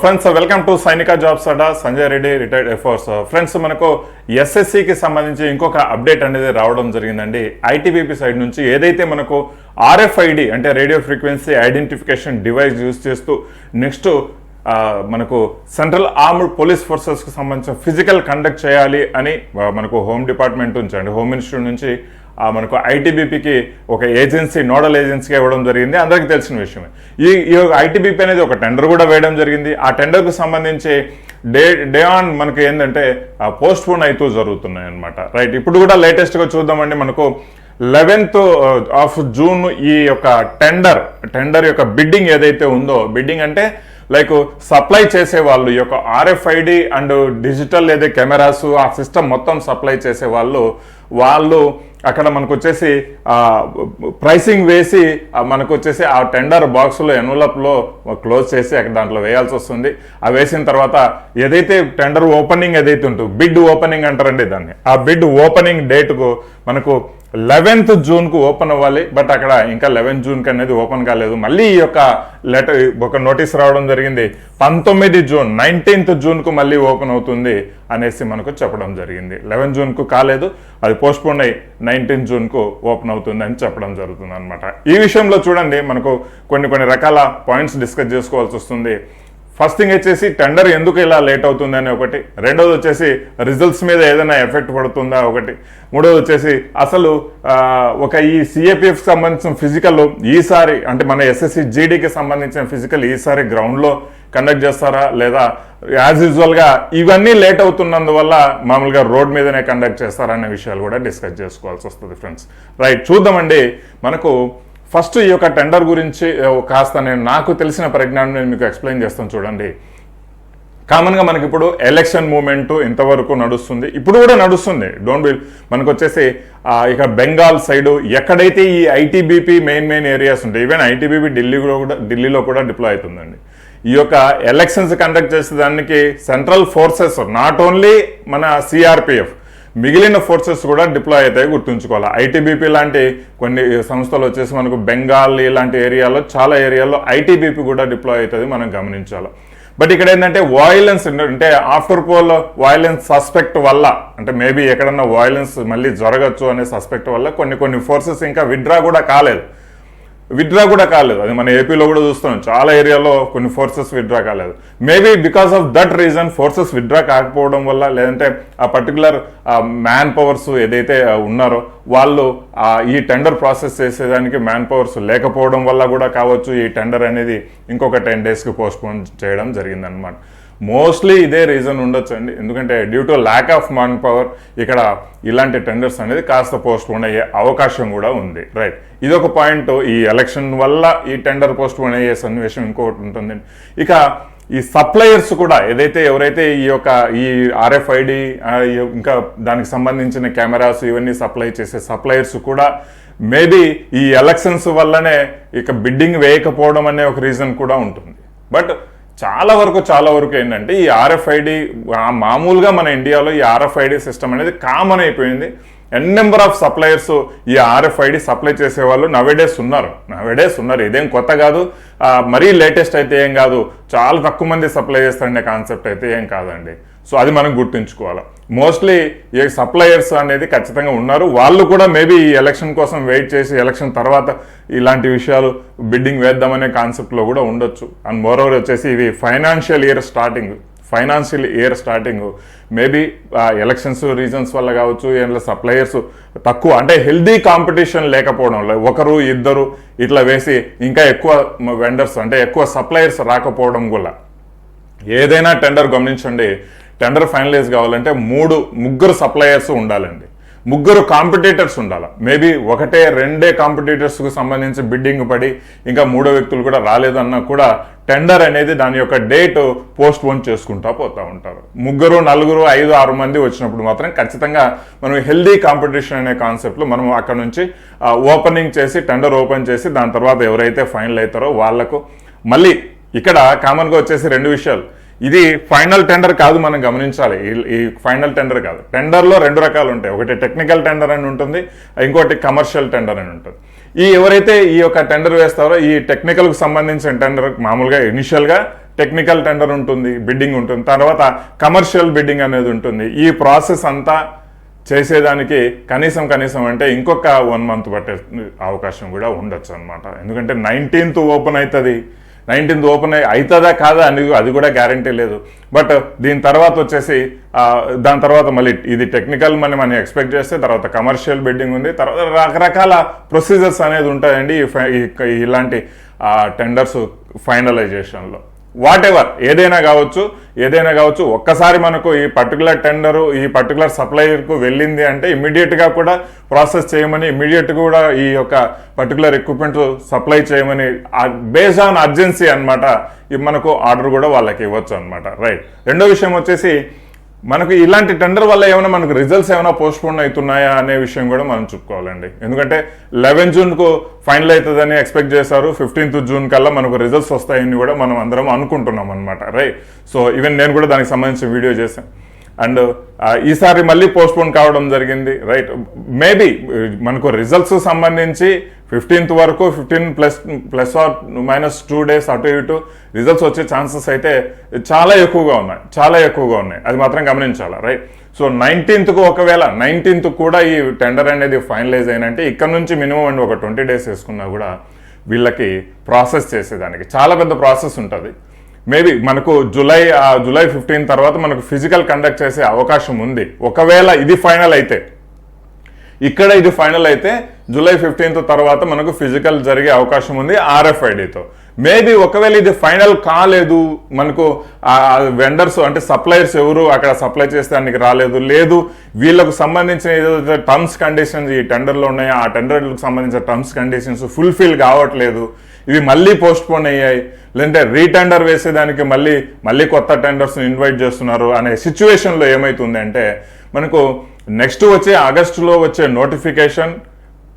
Friends welcome to Sainik jobs Adda Sanjay Reddy retired air force friends మనకు ఎస్ఎస్సికి సంబంధించి ఇంకొక అప్డేట్ అనేది రావడం జరిగిందండి. ఐటీబీపీ సైడ్ నుంచి ఏదైతే మనకు ఆర్ఎఫ్ఐడి అంటే radio frequency identification device use చేస్తూ నెక్స్ట్ uh, మనకు సెంట్రల్ ఆర్మ్డ్ పోలీస్ ఫోర్సెస్కి సంబంధించిన ఫిజికల్ కండక్ట్ చేయాలి అని uh, మనకు హోమ్ డిపార్ట్మెంట్ నుంచి అండి హోమ్ మినిస్టర్ నుంచి మనకు ఐటీబీపీకి ఒక ఏజెన్సీ నోడల్ ఏజెన్సీగా ఇవ్వడం జరిగింది. అందరికీ తెలిసిన విషయమే. ఈ ఈ ఐటీబీపీ అనేది ఒక టెండర్ కూడా వేయడం జరిగింది. ఆ టెండర్కు సంబంధించి డే డే ఆన్ మనకి ఏంటంటే పోస్ట్ పోన్ అవుతూ జరుగుతున్నాయి అనమాట రైట్ ఇప్పుడు కూడా లేటెస్ట్గా చూద్దామండి. మనకు లెవెన్త్ ఆఫ్ జూన్ ఈ యొక్క టెండర్ టెండర్ యొక్క బిడ్డింగ్ ఏదైతే ఉందో బిడ్డింగ్ అంటే లైక్ సప్లై చేసే వాళ్ళు ఈ యొక్క ఆర్ఎఫ్ఐడి అండ్ డిజిటల్ ఏదైతే కెమెరాస్ ఆ సిస్టమ్ మొత్తం సప్లై చేసే వాళ్ళు వాళ్ళు అక్కడ మనకు వచ్చేసి ప్రైసింగ్ వేసి మనకు వచ్చేసి ఆ టెండర్ బాక్స్లో ఎన్వలప్లో క్లోజ్ చేసి అక్కడ దాంట్లో వేయాల్సి వస్తుంది. ఆ వేసిన తర్వాత ఏదైతే టెండర్ ఓపెనింగ్ ఏదైతే ఉంటుందో బిడ్ ఓపెనింగ్ అంటారండి దాన్ని. ఆ బిడ్ ఓపెనింగ్ డేట్కు మనకు లెవెన్త్ జూన్కు ఓపెన్ అవ్వాలి బట్ అక్కడ ఇంకా లెవెన్త్ జూన్కి అనేది ఓపెన్ కాలేదు. మళ్ళీ ఈ యొక్క లెటర్ ఒక నోటీస్ రావడం జరిగింది. పంతొమ్మిది జూన్ నైన్టీన్త్ జూన్కు మళ్ళీ ఓపెన్ అవుతుంది అనేసి మనకు చెప్పడం జరిగింది. లెవెన్ జూన్కు కాలేదు అది పోస్ట్పోన్ అయ్యి నైన్టీన్ జూన్కు ఓపెన్ అవుతుంది అని చెప్పడం జరుగుతుంది అనమాట ఈ విషయంలో చూడండి మనకు కొన్ని కొన్ని రకాల పాయింట్స్ డిస్కస్ చేసుకోవాల్సి వస్తుంది. ఫస్ట్ థింగ్ వచ్చేసి టెండర్ ఎందుకు ఇలా లేట్ అవుతుంది అని ఒకటి. రెండోది వచ్చేసి రిజల్ట్స్ మీద ఏదైనా ఎఫెక్ట్ పడుతుందా ఒకటి. మూడోది వచ్చేసి అసలు ఒక ఈ సిఏపిఎఫ్ సంబంధించిన ఫిజికల్ ఈసారి అంటే మన ఎస్ఎస్సి జీడీకి సంబంధించిన ఫిజికల్ ఈసారి గ్రౌండ్లో కండక్ట్ చేస్తారా? లేదా యాజ్ యూజువల్గా ఇవన్నీ లేట్ అవుతున్నందువల్ల మామూలుగా రోడ్ మీదనే కండక్ట్ చేస్తారా అనే విషయాలు కూడా డిస్కస్ చేసుకోవాల్సి వస్తుంది ఫ్రెండ్స్. రైట్ చూద్దామండి. మనకు ఫస్ట్ ఈ యొక్క టెండర్ గురించి కాస్త నేను నాకు తెలిసిన పరిజ్ఞానం నేను మీకు ఎక్స్ప్లెయిన్ చేస్తాను చూడండి. కామన్గా మనకి ఇప్పుడు ఎలక్షన్ మూమెంట్ ఇంతవరకు నడుస్తుంది. ఇప్పుడు కూడా నడుస్తుంది. డోంట్ బిల్ మనకు వచ్చేసి ఇక బెంగాల్ సైడ్ ఎక్కడైతే ఈ ఐటీబీపీ మెయిన్ మెయిన్ ఏరియాస్ ఉంటాయి ఈవెన్ ఐటీబీపీ ఢిల్లీలో కూడా ఢిల్లీలో కూడా డిప్లాయ్ అవుతుందండి. ఈ యొక్క ఎలక్షన్స్ కండక్ట్ చేసేదానికి సెంట్రల్ ఫోర్సెస్ నాట్ ఓన్లీ మన సిఆర్పిఎఫ్ మిగిలిన ఫోర్సెస్ కూడా డిప్లాయ్ అవుతాయి గుర్తుంచుకోవాలి. ఐటీబీపీ లాంటి కొన్ని సంస్థలు వచ్చేసి మనకు బెంగాల్ ఇలాంటి ఏరియాలో చాలా ఏరియాలో ఐటీబీపీ కూడా డిప్లాయ్ అవుతుంది మనం గమనించాలి. బట్ ఇక్కడ ఏంటంటే వాయిలెన్స్ అంటే ఆఫ్టర్ పోల్ వాయిలెన్స్ సస్పెక్ట్ వల్ల అంటే మేబీ ఎక్కడన్నా వాయిలెన్స్ మళ్ళీ జరగచ్చు అనే సస్పెక్ట్ వల్ల కొన్ని కొన్ని ఫోర్సెస్ ఇంకా విత్డ్రా కూడా కాలేదు. విత్డ్రా కూడా కాలేదు. అది మన ఏపీలో కూడా చూస్తున్నాం. చాలా ఏరియాలో కొన్ని ఫోర్సెస్ విత్డ్రా కాలేదు. Maybe because of that reason forces withdraw కాకపోవడం వల్ల లేదంటే ఆ పర్టికులర్ మ్యాన్ పవర్స్ ఏదైతే ఉన్నారో వాళ్ళు ఈ టెండర్ ప్రాసెస్ చేసేదానికి మ్యాన్ పవర్స్ లేకపోవడం వల్ల కూడా కావచ్చు. ఈ టెండర్ అనేది ఇంకొక టెన్ డేస్కి పోస్ట్పోన్ చేయడం జరిగిందనమాట మోస్ట్లీ ఇదే రీజన్ ఉండొచ్చు అండి ఎందుకంటే due to lack of manpower ఇక్కడ ఇలాంటి టెండర్స్ అనేది కాస్త పోస్ట్పోన్ అయ్యే అవకాశం కూడా ఉంది. రైట్ ఇది ఒక పాయింట్ ఈ ఎలక్షన్ వల్ల ఈ టెండర్ పోస్ట్పోన్ అయ్యే సన్నివేశం ఇంకొకటి ఉంటుంది. ఇక ఈ సప్లయర్స్ కూడా ఏదైతే ఎవరైతే ఈ యొక్క ఈ ఆర్ఎఫ్ఐడి ఇంకా దానికి సంబంధించిన కెమెరాస్ ఇవన్నీ సప్లై చేసే సప్లయర్స్ కూడా మేబీ ఈ ఎలక్షన్స్ వల్లనే ఇక బిడ్డింగ్ వేయకపోవడం అనే ఒక రీజన్ కూడా ఉంటుంది. బట్ చాలా వరకు చాలా వరకు ఏంటంటే ఈ ఆర్ఎఫ్ఐడి మామూలుగా మన ఇండియాలో ఈ ఆర్ఎఫ్ఐడి సిస్టమ్ అనేది కామన్ అయిపోయింది. ఎన్ నెంబర్ ఆఫ్ సప్లయర్స్ ఈ ఆర్ఎఫ్ఐడి సప్లై చేసే వాళ్ళు నవేడేస్ ఉన్నారు. నవేడేస్ ఉన్నారు. ఇదేం కొత్త కాదు. మరీ లేటెస్ట్ అయితే ఏం కాదు. చాలా తక్కువ మంది సప్లై చేస్తారనే కాన్సెప్ట్ అయితే ఏం కాదండి. సో అది మనం గుర్తుంచుకోవాలి. మోస్ట్లీ ఈ సప్లయర్స్ అనేది ఖచ్చితంగా ఉన్నారు. వాళ్ళు కూడా మేబీ ఈ ఎలక్షన్ కోసం వెయిట్ చేసి ఎలక్షన్ తర్వాత ఇలాంటి విషయాలు బిడ్డింగ్ వేద్దామనే కాన్సెప్ట్లో కూడా ఉండొచ్చు. అండ్ మోరోవర్ వచ్చేసి ఇవి financial year starting financial year starting maybe elections reasons వల్ల కావచ్చు ఏమైనా సప్లయర్స్ తక్కువ అంటే హెల్దీ కాంపిటీషన్ లేకపోవడం వల్ల ఒకరు ఇద్దరు ఇట్లా వేసి ఇంకా ఎక్కువ వెండర్స్ అంటే ఎక్కువ సప్లయర్స్ రాకపోవడం వల్ల ఏదైనా టెండర్ గమనించండి. టెండర్ ఫైనలైజ్ కావాలంటే మూడు ముగ్గురు సప్లయర్స్ ఉండాలండి. ముగ్గురు కాంపిటీటర్స్ ఉండాలి. మేబీ ఒకటే రెండే కాంపిటీటర్స్కు సంబంధించి బిడ్డింగ్ పడి ఇంకా మూడో వ్యక్తులు కూడా రాలేదన్నా కూడా టెండర్ అనేది దాని యొక్క డేట్ పోస్ట్ పోన్ చేసుకుంటా పోతూ ఉంటారు. ముగ్గురు నలుగురు ఐదు ఆరు మంది వచ్చినప్పుడు మాత్రం ఖచ్చితంగా మనం హెల్దీ కాంపిటీషన్ అనే కాన్సెప్ట్లో మనం అక్కడ నుంచి ఓపెనింగ్ చేసి టెండర్ ఓపెన్ చేసి దాని తర్వాత ఎవరైతే ఫైనల్ అవుతారో వాళ్ళకు మళ్ళీ ఇక్కడ కామన్గా వచ్చేసి రెండు విషయాలు. ఇది ఫైనల్ టెండర్ కాదు మనం గమనించాలి. ఈ- ఫైనల్ టెండర్ కాదు. టెండర్లో రెండు రకాలు ఉంటాయి. ఒకటి టెక్నికల్ టెండర్ అని ఉంటుంది ఇంకోటి కమర్షియల్ టెండర్ అని ఉంటుంది. ఈ ఎవరైతే ఈ యొక్క టెండర్ వేస్తారో ఈ టెక్నికల్కు సంబంధించిన టెండర్ మామూలుగా ఇనిషియల్గా టెక్నికల్ టెండర్ ఉంటుంది బిడ్డింగ్ ఉంటుంది తర్వాత కమర్షియల్ బిడ్డింగ్ అనేది ఉంటుంది. ఈ ప్రాసెస్ అంతా చేసేదానికి కనీసం కనీసం అంటే ఇంకొక వన్ మంత్ పట్టే అవకాశం కూడా ఉండొచ్చు అనమాట ఎందుకంటే నైన్టీన్త్ ఓపెన్ అవుతుంది. నైన్టీన్త్ ఓపెన్ అవుతుందా కాదా అని అది కూడా గ్యారంటీ లేదు. బట్ దీని తర్వాత వచ్చేసి దాని తర్వాత మళ్ళీ ఇది టెక్నికల్ మనీ మనం ఎక్స్పెక్ట్ చేస్తే తర్వాత కమర్షియల్ బిడ్డింగ్ ఉంది. తర్వాత రకరకాల ప్రొసీజర్స్ అనేది ఉంటాయండి ఈ ఫై- ఈ- ఇలాంటి టెండర్స్ ఫైనలైజేషన్లో వాట్ ఎవర్ ఏదైనా కావచ్చు ఏదైనా కావచ్చు ఒక్కసారి మనకు ఈ పర్టికులర్ టెండరు ఈ పర్టికులర్ సప్లయర్కు వెళ్ళింది అంటే ఇమ్మీడియట్గా కూడా ప్రాసెస్ చేయమని ఇమ్మీడియట్గా కూడా ఈ యొక్క పర్టికులర్ ఎక్విప్మెంట్ సప్లై చేయమని బేస్డ్ ఆన్ అర్జెన్సీ అనమాట మనకు ఆర్డర్ కూడా వాళ్ళకి ఇవ్వచ్చు అనమాట రైట్ రెండో విషయం వచ్చేసి మనకు ఇలాంటి టెండర్ వల్ల ఏమైనా మనకు రిజల్ట్స్ ఏమైనా పోస్ట్పోన్ అవుతున్నాయా అనే విషయం కూడా మనం చెప్పుకోవాలండి. ఎందుకంటే లెవెన్ జూన్కు ఫైనల్ అవుతుందని ఎక్స్పెక్ట్ చేశారు ఫిఫ్టీన్త్ జూన్ కల్లా మనకు రిజల్ట్స్ వస్తాయని కూడా మనం అందరం అనుకుంటున్నాం అనమాట రైట్ సో ఈవెన్ నేను కూడా దానికి సంబంధించిన వీడియో చేశాను. అండ్ ఈసారి మళ్ళీ పోస్ట్పోన్ కావడం జరిగింది రైట్ మేబీ మనకు రిజల్ట్స్ సంబంధించి ఫిఫ్టీన్త్ వరకు fifteen plus plus or minus two days అటు ఇటు రిజల్ట్స్ వచ్చే ఛాన్సెస్ అయితే చాలా ఎక్కువగా ఉన్నాయి చాలా ఎక్కువగా ఉన్నాయి. అది మాత్రం గమనించాలి రైట్ సో నైన్టీన్త్కు ఒకవేళ నైన్టీన్త్ కూడా ఈ టెండర్ అనేది ఫైనలైజ్ అయినంటే ఇక్కడ నుంచి మినిమం అండి ఒక ట్వంటీ డేస్ వేసుకున్నా కూడా వీళ్ళకి ప్రాసెస్ చేసేదానికి. చాలా పెద్ద ప్రాసెస్ ఉంటుంది. మేబీ మనకు జూలై ఆ జూలై ఫిఫ్టీన్ తర్వాత మనకు ఫిజికల్ కండక్ట్ చేసే అవకాశం ఉంది. ఒకవేళ ఇది ఫైనల్ అయితే ఇక్కడ ఇది ఫైనల్ అయితే జూలై ఫిఫ్టీన్త్ తర్వాత మనకు ఫిజికల్ జరిగే అవకాశం ఉంది ఆర్ఎఫ్ఐడితో. మేబీ ఒకవేళ ఇది ఫైనల్ కాలేదు మనకు వెండర్స్ అంటే సప్లయర్స్ ఎవరు అక్కడ సప్లై చేసేదానికి రాలేదు లేదు వీళ్ళకు సంబంధించిన ఏదైతే టర్మ్స్ కండిషన్స్ ఈ టెండర్లో ఉన్నాయో ఆ టెండర్లకు సంబంధించిన టర్మ్స్ కండిషన్స్ ఫుల్ఫిల్ కావట్లేదు ఇవి మళ్ళీ పోస్ట్ పోన్ అయ్యాయి. లేదంటే రీటెండర్ వేసేదానికి మళ్ళీ మళ్ళీ కొత్త టెండర్స్ని ఇన్వైట్ చేస్తున్నారు అనే సిచ్యువేషన్లో ఏమవుతుంది అంటే మనకు నెక్స్ట్ వచ్చే ఆగస్టులో వచ్చే నోటిఫికేషన్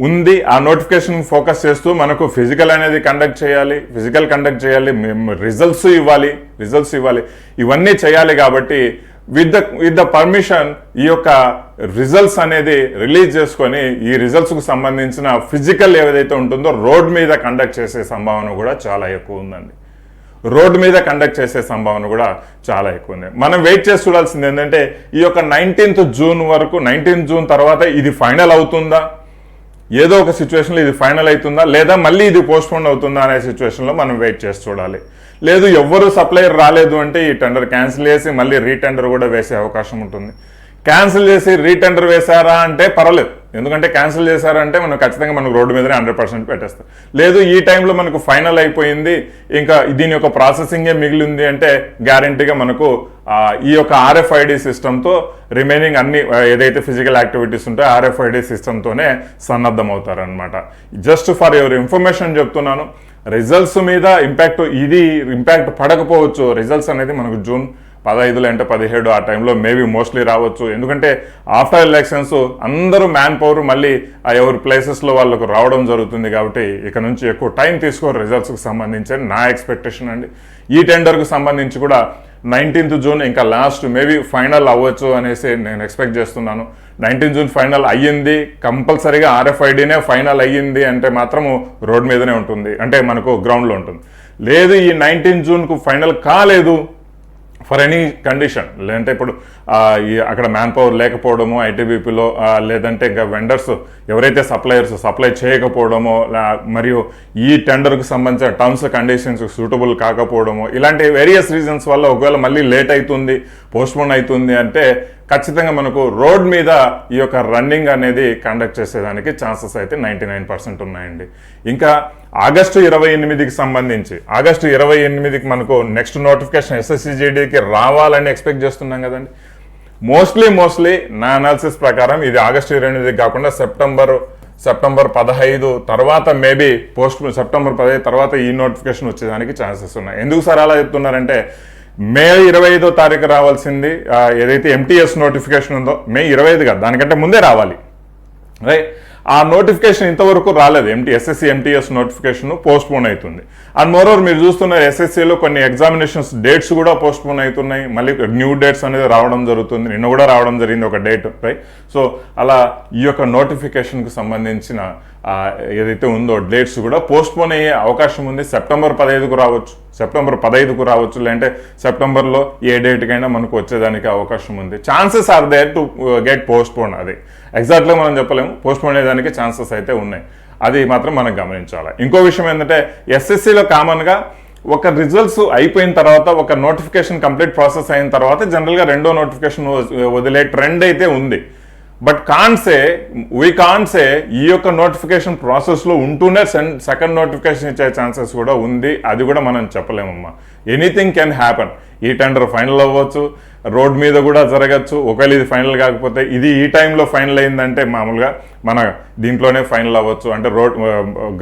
ఉంది. ఆ నోటిఫికేషన్ ఫోకస్ చేస్తూ మనకు ఫిజికల్ అనేది కండక్ట్ చేయాలి. ఫిజికల్ కండక్ట్ చేయాలి. రిజల్ట్స్ ఇవ్వాలి. రిజల్ట్స్ ఇవ్వాలి. ఇవన్నీ చేయాలి కాబట్టి with the with the permission ఈ యొక్క రిజల్ట్స్ అనేది రిలీజ్ చేసుకొని ఈ రిజల్ట్స్కు సంబంధించిన ఫిజికల్ ఏదైతే ఉంటుందో రోడ్ మీద కండక్ట్ చేసే సంభావన కూడా చాలా ఎక్కువ ఉందండి. రోడ్డు మీద కండక్ట్ చేసే సంభావన కూడా చాలా ఎక్కువ ఉంది. మనం వెయిట్ చేసి చూడాల్సింది ఏంటంటే ఈ యొక్క నైన్టీన్త్ జూన్ వరకు నైన్టీన్త్ జూన్ తర్వాత ఇది ఫైనల్ అవుతుందా? ఏదో ఒక సిచ్యువేషన్లో ఇది ఫైనల్ అవుతుందా? లేదా మళ్ళీ ఇది పోస్ట్పోన్ అవుతుందా అనే సిచ్యువేషన్లో మనం వెయిట్ చేసి చూడాలి. లేదు ఎవ్వరు సప్లైర్ రాలేదు అంటే ఈ టెండర్ క్యాన్సిల్ చేసి మళ్ళీ రీటెండర్ కూడా వేసే అవకాశం ఉంటుంది. క్యాన్సిల్ చేసి రీటెండర్ వేశారా అంటే పర్వాలేదు. ఎందుకంటే క్యాన్సిల్ చేశారంటే మనం ఖచ్చితంగా మనకు రోడ్డు మీదనే హండ్రెడ్ పర్సెంట్ పెట్టేస్తాం. లేదు ఈ టైంలో మనకు ఫైనల్ అయిపోయింది ఇంకా దీని యొక్క ప్రాసెసింగే మిగిలింది అంటే గ్యారంటీగా మనకు ఈ యొక్క ఆర్ఎఫ్ఐడి సిస్టంతో రిమైనింగ్ అన్ని ఏదైతే ఫిజికల్ యాక్టివిటీస్ ఉంటాయో ఆర్ఎఫ్ఐడి సిస్టమ్తోనే సన్నద్ధం అవుతారనమాట జస్ట్ ఫర్ యువర్ ఇన్ఫర్మేషన్ చెప్తున్నాను. రిజల్ట్స్ మీద ఇంపాక్ట్ ఇది ఇంపాక్ట్ పడకపోవచ్చు. రిజల్ట్స్ అనేది మనకు జూన్ పదహైదులో అంటే పదిహేడు ఆ టైంలో మేబీ మోస్ట్లీ రావచ్చు. ఎందుకంటే ఆఫ్టర్ ఎలక్షన్స్ అందరూ మ్యాన్ పవర్ మళ్ళీ ఆ ఎవరి ప్లేసెస్లో వాళ్ళకు రావడం జరుగుతుంది కాబట్టి ఇక నుంచి ఎక్కువ టైం తీసుకోరు రిజల్ట్స్కి సంబంధించి నా ఎక్స్పెక్టేషన్ అండి. ఈ టెండర్కు సంబంధించి కూడా నైన్టీన్త్ జూన్ ఇంకా లాస్ట్ మేబీ ఫైనల్ అవ్వచ్చు అనేసి నేను ఎక్స్పెక్ట్ చేస్తున్నాను. నైన్టీన్ జూన్ ఫైనల్ అయ్యింది. కంపల్సరీగా ఆర్ఎఫ్ఐడినే ఫైనల్ అయ్యింది అంటే మాత్రము రోడ్ మీదనే ఉంటుంది. అంటే మనకు గ్రౌండ్లో ఉంటుంది. లేదు ఈ నైన్టీన్ జూన్కు ఫైనల్ కాలేదు ఫర్ ఎనీ కండిషన్. లేదంటే ఇప్పుడు ఈ అక్కడ మ్యాన్ పవర్ లేకపోవడము ఐటీబీపీలో లేదంటే ఇంకా వెండర్స్ ఎవరైతే సప్లయర్స్ సప్లై చేయకపోవడమో మరియు ఈ టెండర్కు సంబంధించిన టర్మ్స్ కండిషన్స్ సూటబుల్ కాకపోవడము ఇలాంటి వేరియస్ రీజన్స్ వల్ల ఒకవేళ మళ్ళీ లేట్ అవుతుంది పోస్ట్పోన్ అవుతుంది అంటే ఖచ్చితంగా మనకు రోడ్ మీద ఈ యొక్క రన్నింగ్ అనేది కండక్ట్ చేసేదానికి ఛాన్సెస్ అయితే నైంటీ నైన్ పర్సెంట్ ఉన్నాయండి. ఇంకా ఆగస్టు ఇరవై ఎనిమిదికి సంబంధించి ఆగస్టు ఇరవై ఎనిమిదికి మనకు నెక్స్ట్ నోటిఫికేషన్ ఎస్ఎస్సిజిడికి రావాలని ఎక్స్పెక్ట్ చేస్తున్నాం కదండి. మోస్ట్లీ మోస్ట్లీ నా అనాలిసిస్ ప్రకారం ఇది ఆగస్టు ఇరవై ఎనిమిది కాకుండా సెప్టెంబర్ సెప్టెంబర్ పదహైదు తర్వాత మేబీ పోస్ట్ సెప్టెంబర్ పదహైదు తర్వాత ఈ నోటిఫికేషన్ వచ్చేదానికి ఛాన్సెస్ ఉన్నాయి. ఎందుకు సార్ అలా చెప్తున్నారంటే మే ఇరవై ఐదో తారీఖు రావాల్సింది ఏదైతే ఎంటీఎస్ నోటిఫికేషన్ ఉందో మే ఇరవై ఐదు కాదు దానికంటే ముందే రావాలి. రైట్ ఆ నోటిఫికేషన్ ఇంతవరకు రాలేదు. MT SSC MTS notification postpone అవుతుంది. అండ్ మోరోవర్ మీరు చూస్తున్న ఎస్ఎస్సిలో కొన్ని ఎగ్జామినేషన్స్ డేట్స్ కూడా పోస్ట్పోన్ అవుతున్నాయి. మళ్ళీ న్యూ డేట్స్ అనేది రావడం జరుగుతుంది. నిన్న కూడా రావడం జరిగింది ఒక డేట్ రైట్ సో అలా ఈ యొక్క నోటిఫికేషన్కు సంబంధించిన ఏదైతే ఉందో డేట్స్ కూడా పోస్ట్పోన్ అయ్యే అవకాశం ఉంది. సెప్టెంబర్ పదహైదుకు రావచ్చు. సెప్టెంబర్ పదహైదుకు రావచ్చు లేదంటే సెప్టెంబర్లో ఏ డేట్కైనా మనకు వచ్చేదానికి అవకాశం ఉంది. Chances are there to get postpone అది ఎగ్జాక్ట్గా మనం చెప్పలేము. పోస్ట్ పోన్ అయ్యేదానికి ఛాన్సెస్ అయితే ఉన్నాయి. అది మాత్రం మనం గమనించాలి. ఇంకో విషయం ఏంటంటే ఎస్ఎస్సిలో కామన్గా ఒక రిజల్ట్స్ అయిపోయిన తర్వాత ఒక నోటిఫికేషన్ కంప్లీట్ ప్రాసెస్ అయిన తర్వాత జనరల్గా రెండో నోటిఫికేషన్ వదిలే ట్రెండ్ అయితే ఉంది. బట్ కాన్సే వీ కాన్సే ఈ యొక్క నోటిఫికేషన్ ప్రాసెస్లో ఉంటూనే సెకండ్ నోటిఫికేషన్ ఇచ్చే ఛాన్సెస్ కూడా ఉంది. అది కూడా మనం చెప్పలేమమ్మా. Anything can happen. ఈ టెండర్ ఫైనల్ అవ్వచ్చు రోడ్ మీద కూడా జరగచ్చు. ఒకవేళ ఇది ఫైనల్ కాకపోతే ఇది ఈ టైంలో ఫైనల్ అయిందంటే మామూలుగా మన దీంట్లోనే ఫైనల్ అవ్వచ్చు అంటే రోడ్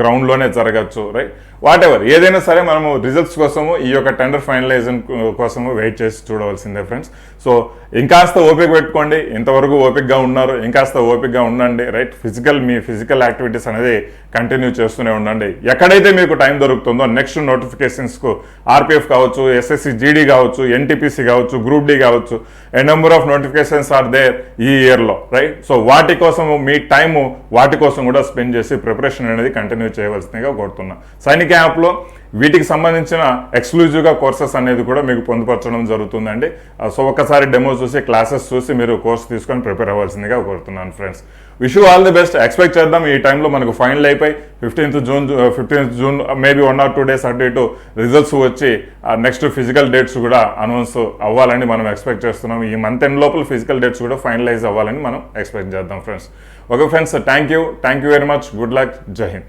గ్రౌండ్లోనే జరగచ్చు రైట్ వాట్ ఎవర్ ఏదైనా సరే మనము రిజల్ట్స్ కోసము ఈ యొక్క టెండర్ ఫైనలైజేషన్ కోసము వెయిట్ చేసి చూడవలసిందే ఫ్రెండ్స్ సో ఇంకాస్త ఓపిక పెట్టుకోండి. ఇంతవరకు ఓపికగా ఉన్నారు. ఇంకాస్త ఓపికగా ఉండండి రైట్ ఫిజికల్ మీ ఫిజికల్ యాక్టివిటీస్ అనేది కంటిన్యూ చేస్తూనే ఉండండి. ఎక్కడైతే మీకు టైం దొరుకుతుందో నెక్స్ట్ నోటిఫికేషన్స్కు ఆర్పిఎఫ్ కావచ్చు ఎస్ఎస్సి జీడీ కావచ్చు ఎన్టీపీసీ కావచ్చు గ్రూప్ డి కావచ్చు a number of notifications are there ఈ ఇయర్లో రైట్ సో వాటి కోసం మీ టైము వాటి కోసం కూడా స్పెండ్ చేసి ప్రిపరేషన్ అనేది కంటిన్యూ చేయవలసిందిగా కోరుతున్నా. సైనిక యాప్లో వీటికి సంబంధించిన ఎక్స్క్లూజివ్గా కోర్సెస్ అనేది కూడా మీకు పొందుపరచడం జరుగుతుందండి. సో ఒక్కసారి డెమో చూసి క్లాసెస్ చూసి మీరు కోర్స్ తీసుకొని ప్రిపేర్ అవ్వాల్సిందిగా కోరుతున్నాను friends. Wish all the best. Expect చేద్దాం ఈ టైంలో మనకు ఫైనల్ అయిపోయి fifteenth June fifteenth June maybe one or two days అటు ఇటు రిజల్ట్స్ వచ్చి నెక్స్ట్ ఫిజికల్ డేట్స్ కూడా అనౌన్స్ అవ్వాలని మనం ఎక్స్పెక్ట్ చేస్తున్నాం. ఈ మంత్ ఎండ్ లోపల ఫిజికల్ డేట్స్ కూడా ఫైనలైజ్ అవ్వాలని మనం ఎక్స్పెక్ట్ చేద్దాం friends. Okay, friends, so thank you. Thank you very much. Good luck. Jahin.